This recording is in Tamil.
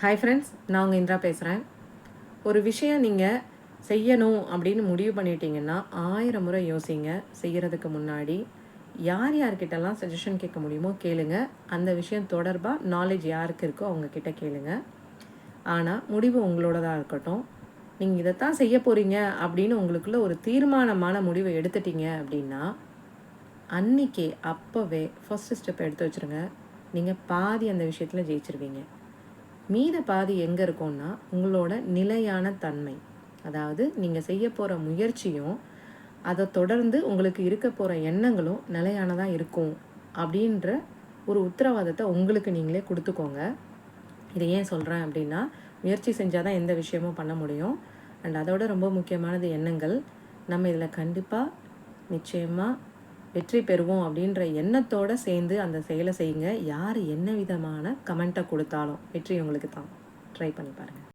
ஹாய் ஃப்ரெண்ட்ஸ் நான் உங்கள் இந்திரா பேசுகிறேன் ஒரு விஷயம் நீங்கள் செய்யணும் அப்படின்னு முடிவு பண்ணிட்டீங்கன்னா ஆயிரம் முறை யோசிங்க. செய்கிறதுக்கு முன்னாடி யார் யார்கிட்டலாம் சஜஷன் கேட்க முடியுமோ கேளுங்க. அந்த விஷயம் தொடர்பாக நாலேஜ் யாருக்கு இருக்கோ அவங்கக்கிட்ட கேளுங்க. ஆனால் முடிவு உங்களோடதாக இருக்கட்டும். நீங்கள் இதைத்தான் செய்ய போகிறீங்க அப்படின்னு உங்களுக்குள்ள ஒரு தீர்மானமான முடிவை எடுத்துட்டீங்க அப்படின்னா அன்னைக்கே அப்போவே ஃபஸ்ட்டு ஸ்டெப் எடுத்து வச்சுருங்க. நீங்கள் பாதி அந்த விஷயத்தில் ஜெயிச்சிருவீங்க. மீத பாதி எங்கே இருக்கும்னா உங்களோட நிலையான தன்மை. அதாவது நீங்கள் செய்ய போகிற முயற்சியும் அதை தொடர்ந்து உங்களுக்கு இருக்க போகிற எண்ணங்களும் நிலையானதாக இருக்கும். அப்படின்ற ஒரு உத்தரவாதத்தை உங்களுக்கு நீங்களே கொடுத்துக்கோங்க. இதை ஏன் சொல்கிறேன் அப்படின்னா முயற்சி செஞ்சால் தான் எந்த விஷயமும் பண்ண முடியும். அண்ட் அதோட ரொம்ப முக்கியமானது எண்ணங்கள். நம்ம இதில் கண்டிப்பாக நிச்சயமாக வெற்றி பெறுவோம் அப்படின்ற எண்ணத்தோடு சேர்ந்து அந்த செயலை செய்யுங்க. யார் என்ன விதமான கமெண்ட்டை கொடுத்தாலும் வெற்றி உங்களுக்கு தான். ட்ரை பண்ணி பாருங்கள்